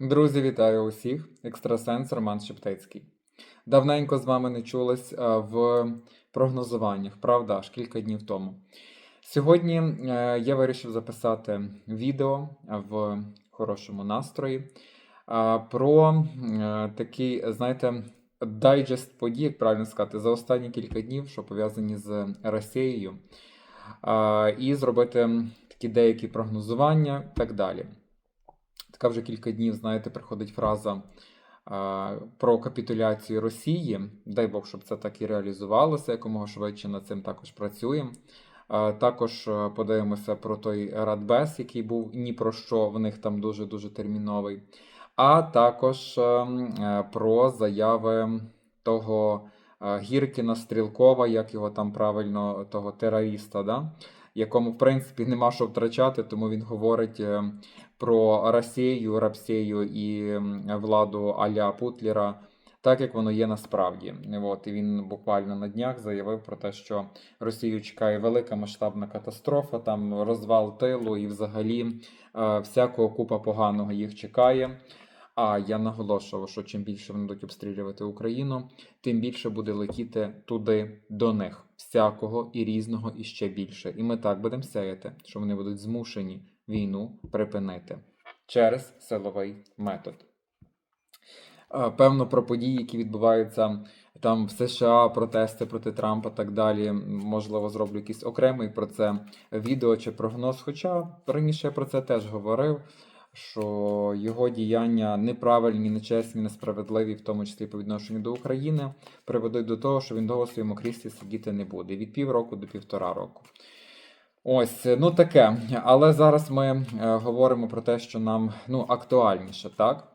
Друзі, вітаю усіх! Екстрасенс Роман Шептицький. Давненько з вами не чулись а, в прогнозуваннях, правда, аж кілька днів тому. Сьогодні е, я вирішив записати відео в хорошому настрої про е, такий, знаєте, дайджест подій, як правильно сказати, за останні кілька днів, що пов'язані з Росією, і зробити такі деякі прогнозування і так далі. Така вже кілька днів, знаєте, приходить фраза про капітуляцію Росії. Дай Бог, щоб це так і реалізувалося, якомога швидше над цим також працюємо. Також е, подивимося про той Радбез, який був ні про що, в них там дуже-дуже терміновий. А також е, е, про заяви того е, Гіркіна Стрілкова, як його там правильно, того терориста, да? якому, в принципі, нема що втрачати, тому він говорить е, про Росію, Рапсею і владу Аля Путлера, так як воно є насправді. От, і він буквально на днях заявив про те, що Росію чекає велика масштабна катастрофа, там розвал тилу і взагалі е, всякого купа поганого їх чекає. А я наголошував, що чим більше вони будуть обстрілювати Україну, тим більше буде летіти туди до них всякого і різного і ще більше. І ми так будемо сяяти, що вони будуть змушені війну припинити через силовий метод. Певно, про події, які відбуваються там в США, протести проти Трампа так далі. Можливо, зроблю якийсь окремий про це відео чи прогноз. Хоча раніше я про це теж говорив, що його діяння неправильні, нечесні, несправедливі, в тому числі по відношенню до України, приведуть до того, що він довго в своєму кріслі сидіти не буде від півроку до півтора року. Ось, ну таке. Але зараз ми е, говоримо про те, що нам ну, актуальніше, так?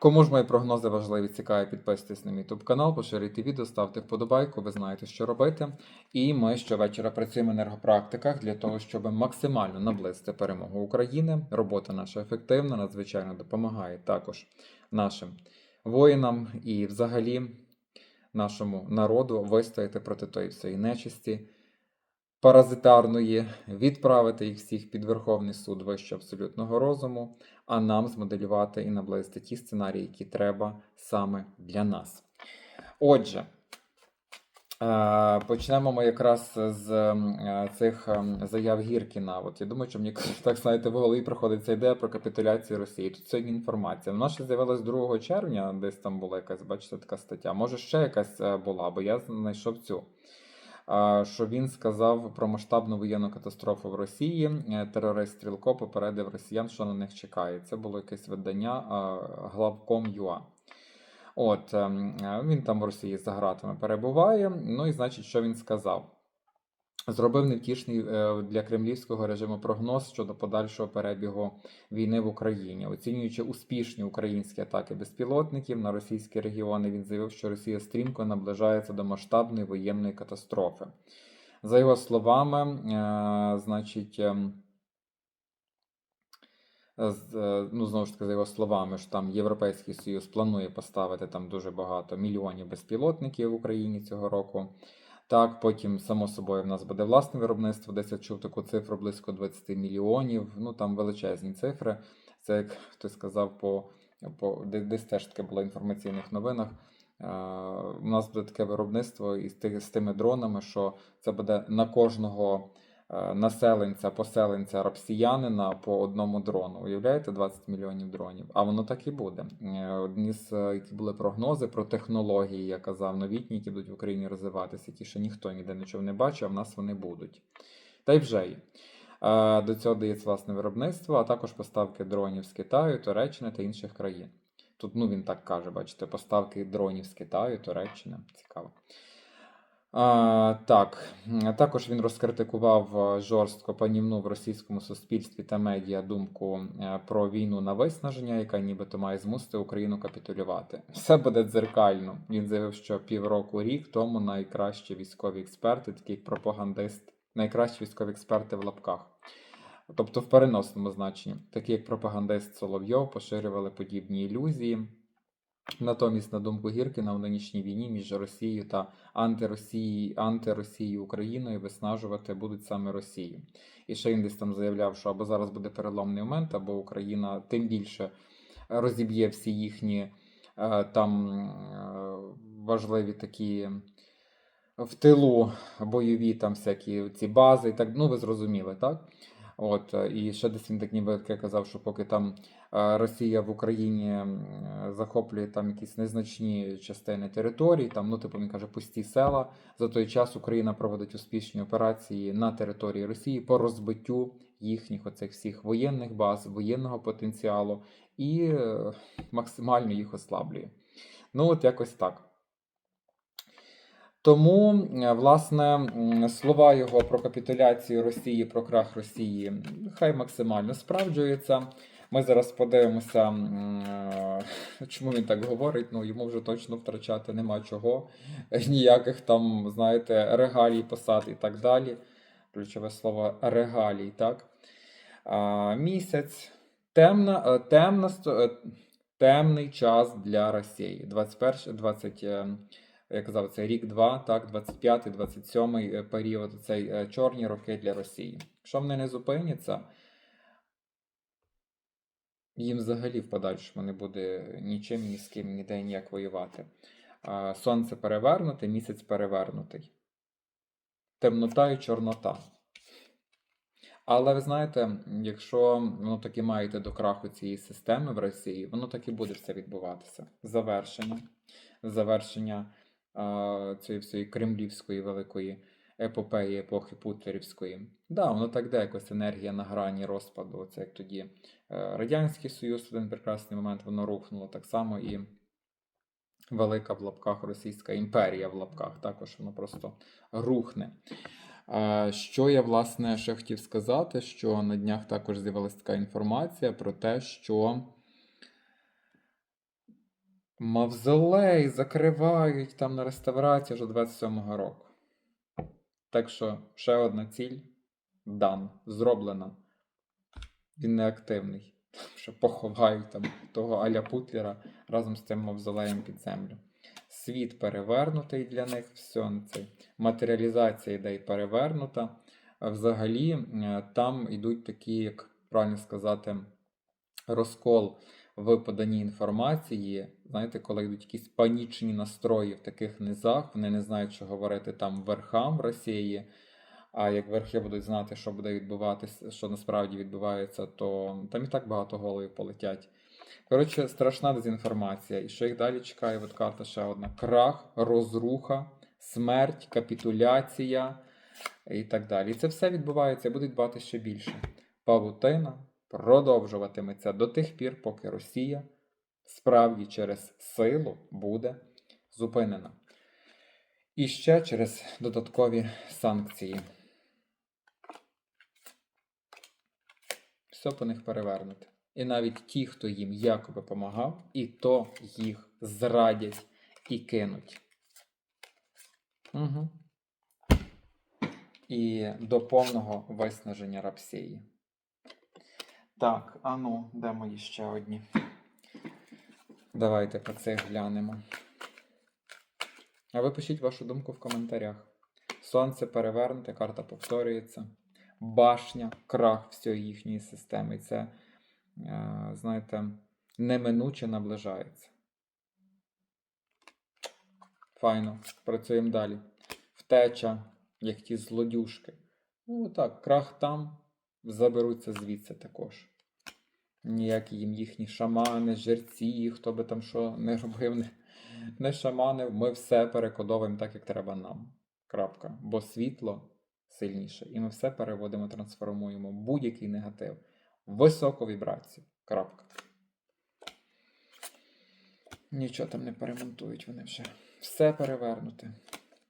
Кому ж мої прогнози важливі, цікаві, підписуйтесь на мій YouTube канал, поширюйте відео, ставте вподобайку, ви знаєте, що робити. І ми щовечора працюємо в енергопрактиках для того, щоб максимально наблизити перемогу України. Робота наша ефективна, надзвичайно допомагає також нашим воїнам і взагалі нашому народу вистояти проти тої всієї нечисті паразитарної, відправити їх всіх під Верховний суд вище абсолютного розуму, а нам змоделювати і наблизити ті сценарії, які треба саме для нас. Отже, е, почнемо ми якраз з е, цих е, заяв Гіркіна. От я думаю, що мені так знаєте, в голові проходить ця ідея про капітуляцію Росії. Тут сьогодні інформація. Вона ще з'явилась 2 червня, десь там була якась, бачите, така стаття. Може, ще якась була, бо я знайшов цю що він сказав про масштабну воєнну катастрофу в Росії. Е, Терорист Стрілко попередив росіян, що на них чекає. Це було якесь видання главком главком.ua. От ем, е, він там в Росії за гратами перебуває. Ну і значить, що він сказав? Зробив невтішний е, для кремлівського режиму прогноз щодо подальшого перебігу війни в Україні, оцінюючи успішні українські атаки безпілотників на російські регіони. Він заявив, що Росія стрімко наближається до масштабної воєнної катастрофи. За його словами, е, значить. ем, е, Ну, знову ж таки, за його словами, що там Європейський Союз планує поставити там дуже багато мільйонів безпілотників в Україні цього року. Так, потім, само собою, в нас буде власне виробництво. Десь я чув таку цифру близько 20 мільйонів. Ну там величезні цифри. Це як хтось сказав, по, по десь теж таке було в інформаційних новинах. Е, у нас буде таке виробництво із з тими дронами, що це буде на кожного населенця, поселенця росіянина по одному дрону. Уявляєте, 20 мільйонів дронів. А воно так і буде. Е, Одні з е, які були прогнози про технології, я казав, новітні, які будуть в Україні розвиватися, ті, що ніхто ніде нічого не бачив, а в нас вони будуть. Та й вже є. Е, До цього дається власне виробництво, а також поставки дронів з Китаю, Туреччини та інших країн. Тут, ну він так каже, бачите, поставки дронів з Китаю, Туреччини. Цікаво. А, так, також він розкритикував е, жорстко панівну в російському суспільстві та медіа думку е, про війну на виснаження, яка нібито має змусити Україну капітулювати. Все буде дзеркально. Він заявив, що півроку рік тому найкращі військові експерти, такі як пропагандист, найкращі військові експерти в лапках. Тобто в переносному значенні, такі як пропагандист Соловйов, поширювали подібні ілюзії. Натомість, на думку Гіркіна, в нинішній війні між Росією та антиросією Україною виснажувати будуть саме Росію. І ще він десь там заявляв, що або зараз буде переломний момент, або Україна тим більше розіб'є всі їхні е, там е, важливі такі в тилу бойові там всякі ці бази і так. Ну, ви зрозуміли, так? От, і ще десь він так ніби казав, що поки там Росія в Україні захоплює там якісь незначні частини території, там, ну, типу, він каже, пусті села. За той час Україна проводить успішні операції на території Росії по розбиттю їхніх оцих всіх воєнних баз, воєнного потенціалу і е, максимально їх ослаблює. Ну, от якось так. Тому, е, власне, слова його про капітуляцію Росії, про крах Росії, хай максимально справджуються. Ми зараз подивимося, е, чому він так говорить. Ну, йому вже точно втрачати нема чого. Ніяких там, знаєте, регалій, посад і так далі. Ключове слово регалій, так? А, місяць. Темна, е, темна, е, темний час для Росії. 21, 20, е, я казав, це рік 2, так, 25, 27 е, період, цей чорні роки для Росії. Якщо вони не зупиняться, їм взагалі в подальшому не буде нічим, ні з ким, ніде ніяк воювати. Сонце перевернуте, місяць перевернутий. Темнота і чорнота. Але ви знаєте, якщо воно таки маєте до краху цієї системи в Росії, воно так і буде все відбуватися. Завершення, завершення а, цієї всієї кремлівської великої епопеї епохи Путлерівської. Да, воно так де якось енергія на грані розпаду. Це як тоді е, Радянський Союз в один прекрасний момент воно рухнуло так само і велика в лапках Російська імперія в лапках також воно просто рухне. Що я власне ще хотів сказати, що на днях також з'явилася така інформація про те, що Мавзолей закривають там на реставрацію вже 27-го року. Так що ще одна ціль дан, зроблена. Він неактивний. Що поховають там того Аля Путлера разом з цим мавзолеєм під землю. Світ перевернутий для них, все це матеріалізація ідей перевернута. Взагалі е, там йдуть такі, як правильно сказати, розкол в поданні інформації. Знаєте, коли йдуть якісь панічні настрої в таких низах, вони не знають, що говорити там верхам Росії. А як верхи будуть знати, що буде відбуватися, що насправді відбувається, то там і так багато головів полетять. Коротше, страшна дезінформація. І що їх далі чекає? От карта ще одна: крах, розруха, смерть, капітуляція і так далі. І це все відбувається, і буде дбати ще більше. Павутина продовжуватиметься до тих пір, поки Росія справді через силу буде зупинена. І ще через додаткові санкції. Все по них перевернути. І навіть ті, хто їм якоби помагав, і то їх зрадять і кинуть. Угу. І до повного виснаження рапсії. Так, а ну, де мої ще одні? Давайте по цих глянемо. А ви пишіть вашу думку в коментарях. Сонце перевернуте, карта повторюється. Башня, крах всієї їхньої системи. І це, е, знаєте, неминуче наближається. Файно. Працюємо далі. Втеча, як ті злодюшки. Ну так, крах там, заберуться звідси також. Ніякі їм їхні шамани, жерці, хто би там що не робив, не, не шаманив, ми все перекодовуємо так, як треба нам. Крапка. Бо світло сильніше. І ми все переводимо, трансформуємо будь-який негатив в високу вібрацію. Крапка. Нічого там не перемонтують вони вже. Все перевернуте.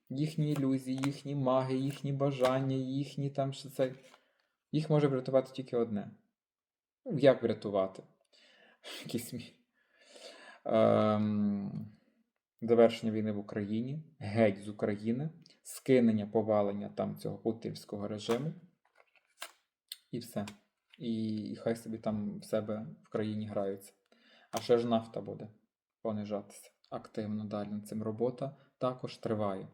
Їхні ілюзії, їхні маги, їхні бажання, їхні там що це. Їх може врятувати тільки одне. Ну, Як врятувати? Якісь мі- ем, завершення війни в Україні, геть з України, скинення, повалення там цього путівського режиму. І все. І, і хай собі там в себе в країні граються. А ще ж нафта буде. понижатися активно далі над цим робота також триває.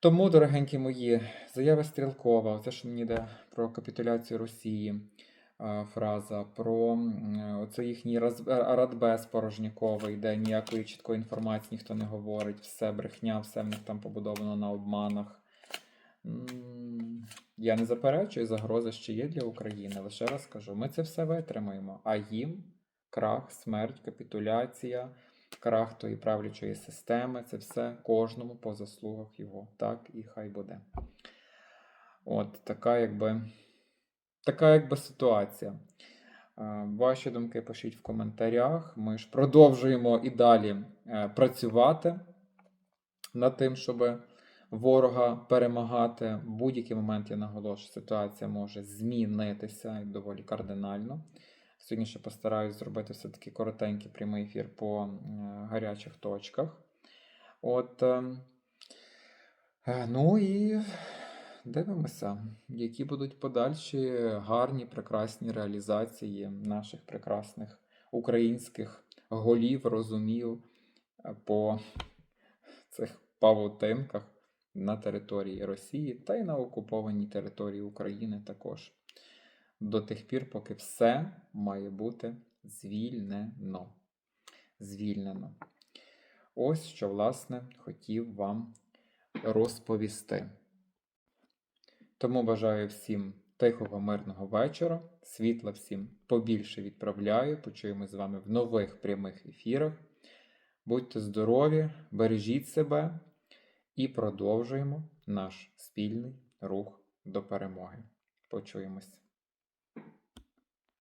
Тому, дорогенькі мої, заява Стрілкова, це що мені йде про капітуляцію Росії, фраза, про м, оце їхній роз- радбез порожніковий, де ніякої чіткої інформації ніхто не говорить, все брехня, все в них там побудовано на обманах. Я не заперечую, загроза ще є для України. Лише раз кажу, ми це все витримаємо, а їм крах, смерть, капітуляція, крах тої правлячої системи це все кожному по заслугах його. Так і хай буде. От така якби, така якби ситуація. Е, Ваші думки пишіть в коментарях. Ми ж продовжуємо і далі е, працювати над тим, щоб ворога перемагати. В будь-який момент я наголошую, ситуація може змінитися доволі кардинально. Сьогодні ще постараюсь зробити все-таки коротенький прямий ефір по е, гарячих точках. От, е, е, ну і дивимося, які будуть подальші гарні, прекрасні реалізації наших прекрасних українських голів, розумів по цих павутинках на території Росії та й на окупованій території України також. До тих пір, поки все має бути звільнено. Звільнено. Ось що, власне, хотів вам розповісти. Тому бажаю всім тихого, мирного вечора. Світла всім побільше відправляю. Почуємось з вами в нових прямих ефірах. Будьте здорові, бережіть себе і продовжуємо наш спільний рух до перемоги. Почуємось.